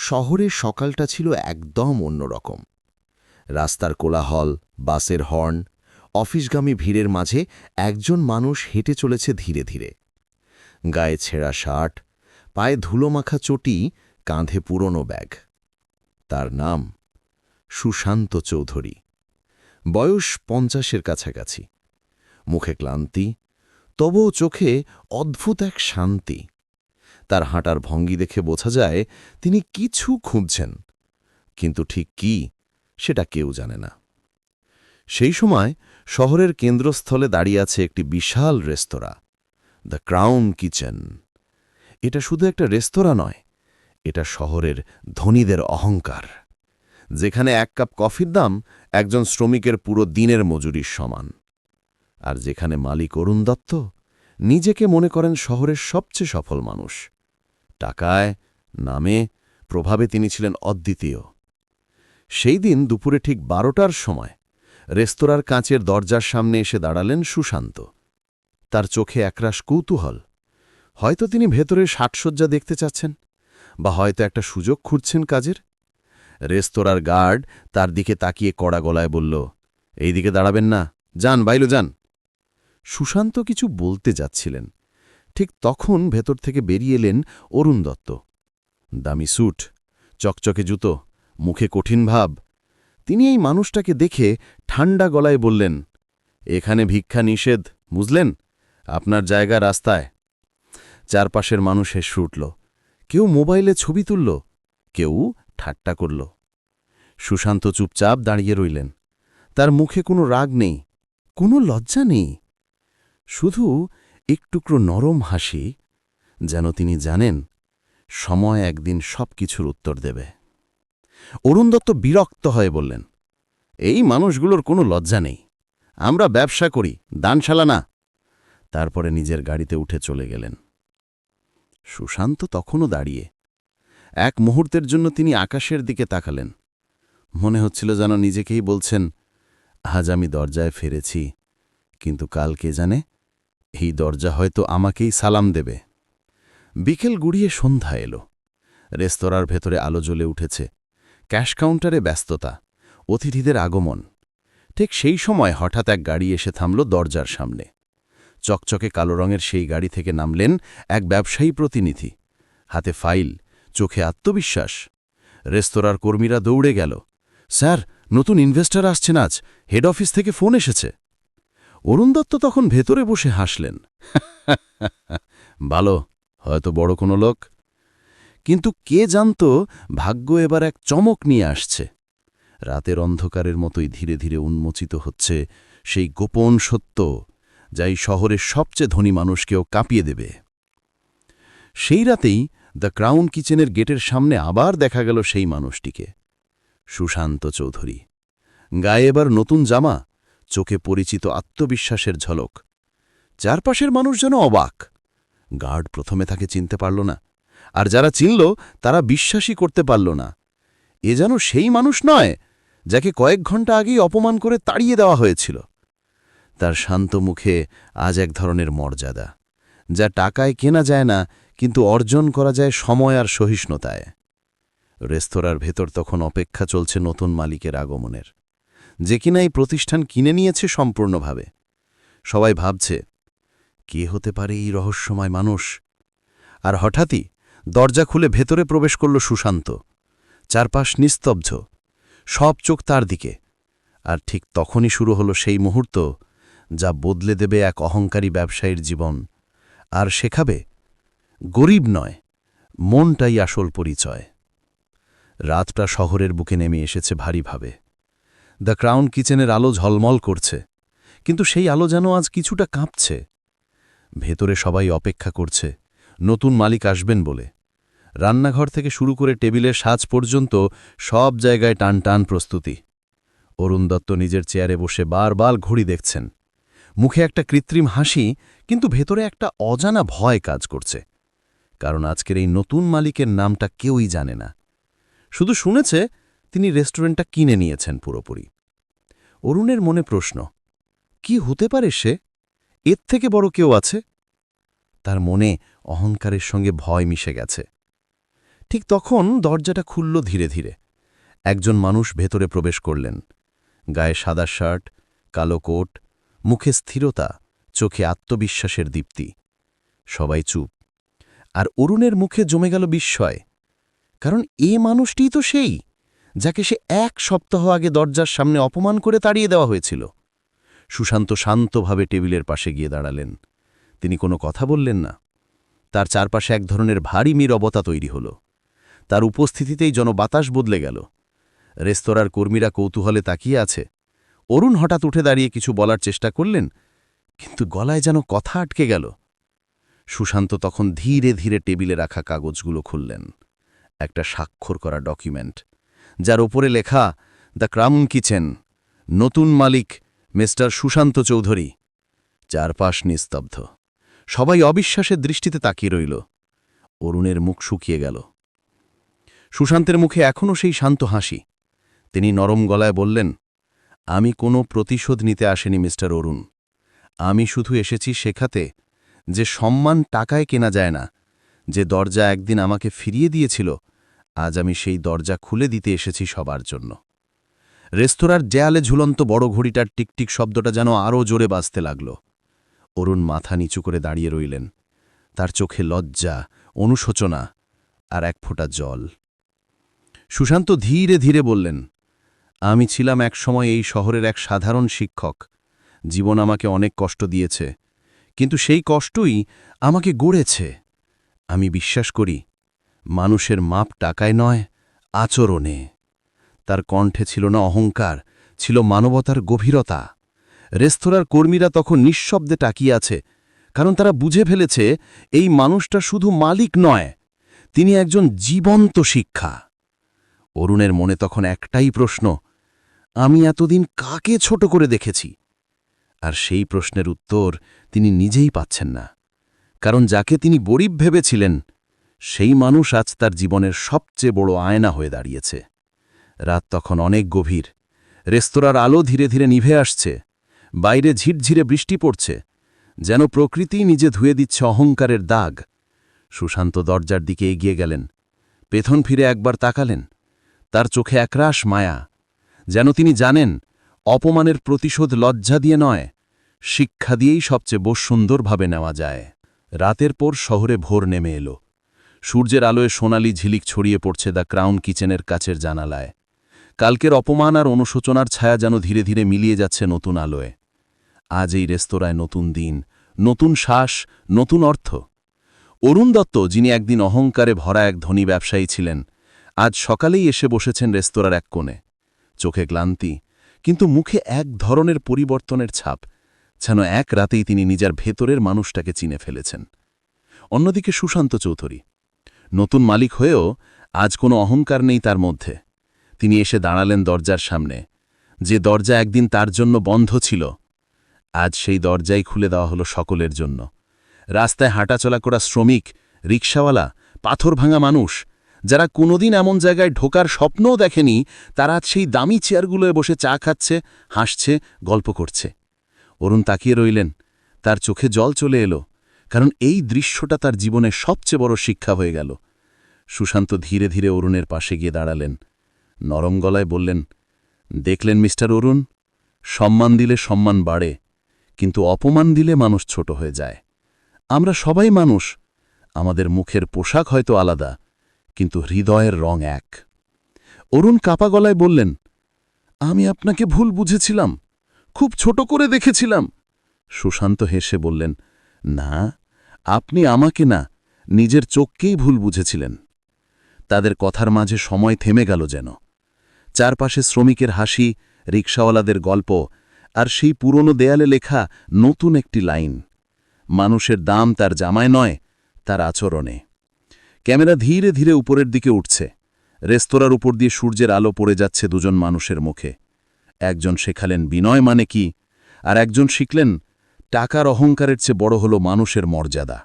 শহরের সকালটা ছিল একদম অন্যরকম রাস্তার কোলাহল, বাসের হর্ন, অফিসগামী ভিড়ের মাঝে একজন মানুষ হেঁটে চলেছে ধীরে ধীরে। গায়ে ছেঁড়া শার্ট, পায়ে ধুলোমাখা চটি, কাঁধে পুরনো ব্যাগ। তার নাম সুশান্ত চৌধুরী। বয়স পঞ্চাশের কাছাকাছি। মুখে ক্লান্তি, তবুও চোখে অদ্ভুত এক শান্তি। তার হাঁটার ভঙ্গি দেখে বোঝা যায় তিনি কিছু খুঁজছেন। কিন্তু ঠিক কি, সেটা কেউ জানে না। সেই সময় শহরের কেন্দ্রস্থলে দাঁড়িয়ে আছে একটি বিশাল রেস্তোরাঁ, দ্য ক্রাউন কিচেন। এটা শুধু একটা রেস্তোরাঁ নয়, এটা শহরের ধনীদের অহংকার। যেখানে এক কাপ কফির দাম একজন শ্রমিকের পুরো দিনের মজুরির সমান। আর যেখানে মালিক অরুণ দত্ত, নিজেকে মনে করেন শহরের সবচেয়ে সফল মানুষ। টাকায়, নামে প্রভাবে তিনি ছিলেন অদ্বিতীয়। সেই দিন দুপুরে ঠিক বারোটার সময় রেস্তোরাঁর কাঁচের দরজার সামনে এসে দাঁড়ালেন সুশান্ত। তার চোখে একরাশ কৌতূহল। হয়তো তিনি ভেতরে সাজসজ্জা দেখতে চাচ্ছেন বা হয়তো একটা সুযোগ খুঁজছেন কাজের। রেস্তোরাঁর গার্ড তার দিকে তাকিয়ে কড়া গলায় বলল এই দিকে দাঁড়াবেন না। যান, বাইলো যান। সুশান্ত কিছু বলতে যাচ্ছিলেন। ঠিক তখন ভেতর থেকে বেরিয়ে এলেন অরুণ দত্ত। দামি স্যুট, চকচকে জুতো, মুখে কঠিন ভাব। তিনি এই মানুষটাকে দেখে ঠান্ডা গলায় বললেন, এখানে ভিক্ষা নিষেধ, বুঝলেন? আপনার জায়গা রাস্তায়। চারপাশের মানুষ হেসে উঠল, কেউ মোবাইলে ছবি তুলল, কেউ ঠাট্টা করল। সুশান্ত চুপচাপ দাঁড়িয়ে রইলেন। তার মুখে কোনো রাগ নেই, কোনো লজ্জা নেই। শুধু একটুকরো নরম হাসি যেন তিনি জানেন সময় একদিন সব কিছুর উত্তর দেবে। অরুণ দত্ত বিরক্ত হয়ে বললেন, এই মানুষগুলোর কোনো লজ্জা নেই। আমরা ব্যবসা করি, দানশালা না। তারপরে নিজের গাড়িতে উঠে চলে গেলেন। সুশান্ত তখনও দাঁড়িয়ে। এক মুহূর্তের জন্য তিনি আকাশের দিকে তাকালেন। মনে হচ্ছিল যেন নিজেকেই বলছেন, আজ আমি দরজায় ফিরেছি, কিন্তু কাল কে জানে এই দরজা হয়তো আমাকেই সালাম দেবে। বিকেল গুড়িয়ে সন্ধ্যা এলো। রেস্তোরাঁর ভেতরে আলো জ্বলে উঠেছে। ক্যাশ কাউন্টারে ব্যস্ততা, অতিথিদের আগমন। ঠিক সেই সময় হঠাৎ এক গাড়ি এসে থামল দরজার সামনে। চকচকে কালো রঙের সেই গাড়ি থেকে নামলেন এক ব্যবসায়ী প্রতিনিধি। হাতে ফাইল, চোখে আত্মবিশ্বাস। রেস্তোরাঁর কর্মীরা দৌড়ে গেল। স্যার, নতুন ইনভেস্টর আসছেন আজ। হেড অফিস থেকে ফোন এসেছে। অরুণ দত্ত তখন ভেতরে বসে হাসলেন। ভালো, হয়তো বড় কোনো লোক। কিন্তু কে জানত ভাগ্য এবার এক চমক নিয়ে আসছে। রাতের অন্ধকারের মতোই ধীরে ধীরে উন্মোচিত হচ্ছে সেই গোপন সত্য, যাই শহরের সবচেয়ে ধনী মানুষকেও কাঁপিয়ে দেবে। সেই রাতেই দ্য ক্রাউন কিচেনের গেটের সামনে আবার দেখা গেল সেই মানুষটিকে। সুশান্ত চৌধুরী। গায়ে এবার নতুন জামা চোখে পরিচিত আত্মবিশ্বাসের ঝলক। চারপাশের মানুষ যেন অবাক। গার্ড প্রথমে তাকে চিনতে পারল না, আর যারা চিনল, তারা বিশ্বাসই করতে পারল না। এ যেন সেই মানুষ নয়, যাকে কয়েক ঘণ্টা আগেই অপমান করে তাড়িয়ে দেওয়া হয়েছিল। তার শান্ত মুখে আজ এক ধরনের মর্যাদা, যা টাকায় কেনা যায় না, কিন্তু অর্জন করা যায় সময় আর সহিষ্ণুতায়। রেস্তোরাঁর ভেতর তখন অপেক্ষা চলছে নতুন মালিকের আগমনের। যে কিনা এই প্রতিষ্ঠান কিনে নিয়েছে সম্পূর্ণভাবে। সবাই ভাবছে, কে হতে পারে এই রহস্যময় মানুষ? আর হঠাৎই দরজা খুলে ভেতরে প্রবেশ করল সুশান্ত। চারপাশ নিস্তব্ধ, সব চোখ তার দিকে। আর ঠিক তখনই শুরু হলো সেই মুহূর্ত যা বদলে দেবে এক অহংকারী ব্যবসায়ীর জীবন। আর শেখাবে, গরিব নয়, মনটাই আসল পরিচয়। রাতটা শহরের বুকে নেমে এসেছে ভারীভাবে দ্য ক্রাউন কিচেনের আলো ঝলমল করছে। কিন্তু সেই আলো যেন আজ কিছুটা কাঁপছে। ভেতরে সবাই অপেক্ষা করছে। নতুন মালিক আসবেন বলে। রান্নাঘর থেকে শুরু করে টেবিলের সাজ পর্যন্ত সব জায়গায় টান টান প্রস্তুতি। অরুণ দত্ত নিজের চেয়ারে বসে বারবার ঘড়ি দেখছেন। মুখে একটা কৃত্রিম হাসি, কিন্তু ভেতরে একটা অজানা ভয় কাজ করছে। কারণ আজকের এই নতুন মালিকের নামটা কেউই জানে না। শুধু শুনেছে তিনি রেস্টুরেন্টটা কিনে নিয়েছেন পুরোপুরি। অরুণের মনে প্রশ্ন, কি হতে পারে সে? এর থেকে বড় কেউ আছে? তার মনে অহংকারের সঙ্গে ভয় মিশে গেছে। ঠিক তখন দরজাটা খুলল ধীরে ধীরে। একজন মানুষ ভেতরে প্রবেশ করলেন। গায়ে সাদা শার্ট, কালো কোট, মুখে স্থিরতা, চোখে আত্মবিশ্বাসের দীপ্তি। সবাই চুপ। আর অরুণের মুখে জমে গেল বিস্ময়। কারণ এ মানুষটিই তো সেই। যাকে সে এক সপ্তাহ আগে দরজার সামনে অপমান করে তাড়িয়ে দেওয়া হয়েছিল। সুশান্ত শান্তভাবে টেবিলের পাশে গিয়ে দাঁড়ালেন। তিনি কোনো কথা বললেন না। তার চারপাশে এক ধরনের ভারী নীরবতা তৈরি হল। তার উপস্থিতিতেই যেন বাতাস বদলে গেল। রেস্তোরাঁর কর্মীরা কৌতূহলে তাকিয়ে আছে। অরুণ হঠাৎ উঠে দাঁড়িয়ে কিছু বলার চেষ্টা করলেন, কিন্তু গলায় যেন কথা আটকে গেল। সুশান্ত তখন ধীরে ধীরে টেবিলে রাখা কাগজগুলো খুললেন। একটা স্বাক্ষর করা ডকুমেন্ট। যার ওপরে লেখা, দ্য ক্রাউন কিচেন নতুন মালিক মিস্টার সুশান্ত চৌধুরী। চারপাশ নিস্তব্ধ। সবাই অবিশ্বাসের দৃষ্টিতে তাকিয়ে রইল। অরুণের মুখ শুকিয়ে গেল। সুশান্তের মুখে এখনও সেই শান্ত হাসি। তিনি নরম গলায় বললেন, আমি কোনো প্রতিশোধ নিতে আসেনি, মিস্টার অরুণ। আমি শুধু এসেছি শেখাতে যে সম্মান টাকায় কেনা যায় না, যে দরজা একদিন আমাকে ফিরিয়ে দিয়েছিল আজ আমি সেই দরজা খুলে দিতে এসেছি সবার জন্য। রেস্তোরাঁর দেয়ালে ঝুলন্ত বড় ঘড়িটার টিকটিক শব্দটা যেন আরও জোরে বাজতে লাগল। অরুণ মাথা নিচু করে দাঁড়িয়ে রইলেন। তার চোখে লজ্জা, অনুশোচনা আর এক ফোঁটা জল। সুশান্ত ধীরে ধীরে বললেন, আমি ছিলাম এক সময় এই শহরের এক সাধারণ শিক্ষক। জীবন আমাকে অনেক কষ্ট দিয়েছে, কিন্তু সেই কষ্টই আমাকে গড়েছে। আমি বিশ্বাস করি মানুষের মাপ টাকায় নয়, আচরণে। তার কণ্ঠে ছিল না অহংকার, ছিল মানবতার গভীরতা। রেস্তোরাঁর কর্মীরা তখন নিঃশব্দে তাকিয়ে আছে, কারণ তারা বুঝে ফেলেছে, এই মানুষটা শুধু মালিক নয়, তিনি একজন জীবন্ত শিক্ষা। অরুণের মনে তখন একটাই প্রশ্ন, আমি এতদিন কাকে ছোট করে দেখেছি? আর সেই প্রশ্নের উত্তর তিনি নিজেই পাচ্ছেন না, কারণ যাকে তিনি গরিব ভেবেছিলেন সেই মানুষ আজ তার জীবনের সবচেয়ে বড় আয়না হয়ে দাঁড়িয়েছে। রাত তখন অনেক গভীর। রেস্তোরাঁর আলো ধীরে ধীরে নিভে আসছে। বাইরে ঝিরঝিরে বৃষ্টি পড়ছে। যেন প্রকৃতি নিজে ধুয়ে দিচ্ছে অহংকারের দাগ। সুশান্ত দরজার দিকে এগিয়ে গেলেন। পেথন ফিরে একবার তাকালেন। তার চোখে একরাশ মায়া। যেন তিনি জানেন, অপমানের প্রতিশোধ লজ্জা দিয়ে নয়, শিক্ষা দিয়েই সবচেয়ে বোস সুন্দরভাবে নেওয়া যায়। রাতের পর শহরে ভোর নেমে এলো। সূর্যের আলোয় সোনালি ঝিলিক ছড়িয়ে পড়ছে দ্য ক্রাউন কিচেনের কাছের জানালায়। কালকের অপমান আর অনুশোচনার ছায়া যেন ধীরে ধীরে মিলিয়ে যাচ্ছে নতুন আলোয়। আজ এই রেস্তোরাঁয় নতুন দিন, নতুন শ্বাস, নতুন অর্থ। অরুণ দত্ত, যিনি একদিন অহংকারে ভরা এক ধনী ব্যবসায়ী ছিলেন, আজ সকালেই এসে বসেছেন রেস্তোরাঁর এক কোণে। চোখে ক্লান্তি, কিন্তু মুখে এক ধরনের পরিবর্তনের ছাপ, যেন এক রাতেই তিনি নিজের ভেতরের মানুষটাকে চিনে ফেলেছেন। অন্যদিকে সুশান্ত চৌধুরী নতুন মালিক হয়েও আজ কোনো অহংকার নেই তার মধ্যে। তিনি এসে দাঁড়ালেন দরজার সামনে। যে দরজা একদিন তার জন্য বন্ধ ছিল, আজ সেই দরজাই খুলে দেওয়া হলো সকলের জন্য। রাস্তায় হাঁটাচলা করা শ্রমিক রিক্সাওয়ালা পাথর ভাঙা মানুষ, যারা কোনোদিন এমন জায়গায় ঢোকার স্বপ্নও দেখেনি, তারা আজ সেই দামি চেয়ারগুলোয় বসে চা খাচ্ছে, হাসছে, গল্প করছে। অরুণ তাকিয়ে রইলেন। তার চোখে জল চলে এলো। কারণ এই দৃশ্যটা তার জীবনের সবচেয়ে বড় শিক্ষা হয়ে গেল। সুশান্ত ধীরে ধীরে অরুণের পাশে গিয়ে দাঁড়ালেন। নরম গলায় বললেন, দেখলেন মিস্টার অরুণ? সম্মান দিলে সম্মান বাড়ে, কিন্তু অপমান দিলে মানুষ ছোট হয়ে যায়। আমরা সবাই মানুষ, আমাদের মুখের পোশাক হয়তো আলাদা, কিন্তু হৃদয়ের রং এক। অরুণ কাপা গলায় বললেন, আমি আপনাকে ভুল বুঝেছিলাম, খুব ছোট করে দেখেছিলাম। সুশান্ত হেসে বললেন, না আপনি আমাকে না নিজের চোখকেই ভুল বুঝেছিলেন। তাদের কথার মাঝে সময় থেমে গেল যেন। চারপাশে শ্রমিকের হাসি রিক্সাওয়ালাদের গল্প আর সেই পুরনো দেয়ালে লেখা নতুন একটি লাইন। মানুষের দাম তার জামায় নয়, তার আচরণে। ক্যামেরা ধীরে ধীরে উপরের দিকে উঠছে। রেস্তোরাঁর উপর দিয়ে সূর্যের আলো পড়ে যাচ্ছে দুজন মানুষের মুখে। একজন শেখালেন বিনয় মানে কি, আর একজন শিখলেন টাকার অহংকারের চেয়ে বড় হল মানুষের মর্যাদা।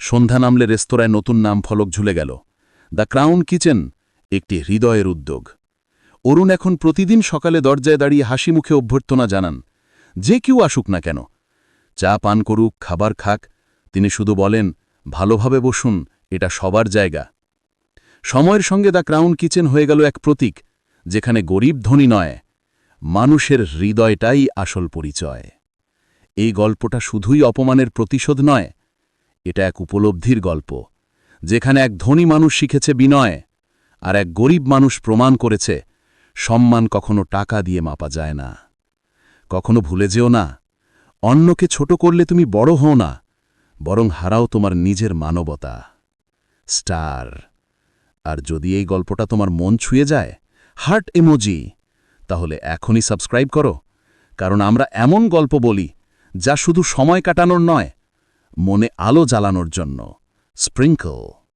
সন্ধ্যা নামলে রেস্তোরাঁয় নতুন নাম ফলক ঝুলে গেল। দ্য ক্রাউন কিচেন, একটি হৃদয়ের উদ্যোগ। অরুণ এখন প্রতিদিন সকালে দরজায় দাঁড়িয়ে হাসি মুখে অভ্যর্থনা জানান, যে কেউ আসুক না কেন। চা পান করুক, খাবার খাক, তিনি শুধু বলেন, ভালোভাবে বসুন, এটা সবার জায়গা। সময়ের সঙ্গে দ্য ক্রাউন কিচেন হয়ে গেল এক প্রতীক, যেখানে গরিব ধনী নয়, মানুষের হৃদয়টাই আসল পরিচয়। এই গল্পটা শুধুই অপমানের প্রতিশোধ নয়, এটা এক উপলব্ধির গল্প, যেখানে এক ধনী মানুষ শিখেছে বিনয় আর এক গরিব মানুষ প্রমাণ করেছে সম্মান কখনো টাকা দিয়ে মাপা যায় না। কখনো ভুলে যেও না, অন্যকে ছোট করলে তুমি বড় হও না, বরং হারাও তোমার নিজের মানবতা। স্টার, আর যদি এই গল্পটা তোমার মন ছুঁয়ে যায়, হার্ট এমোজি তাহলে এখনই সাবস্ক্রাইব করো, কারণ আমরা এমন গল্প বলি যা শুধু সময় কাটানোর নয় মনে আলো জ্বালানোর জন্য। স্প্রিঙ্কল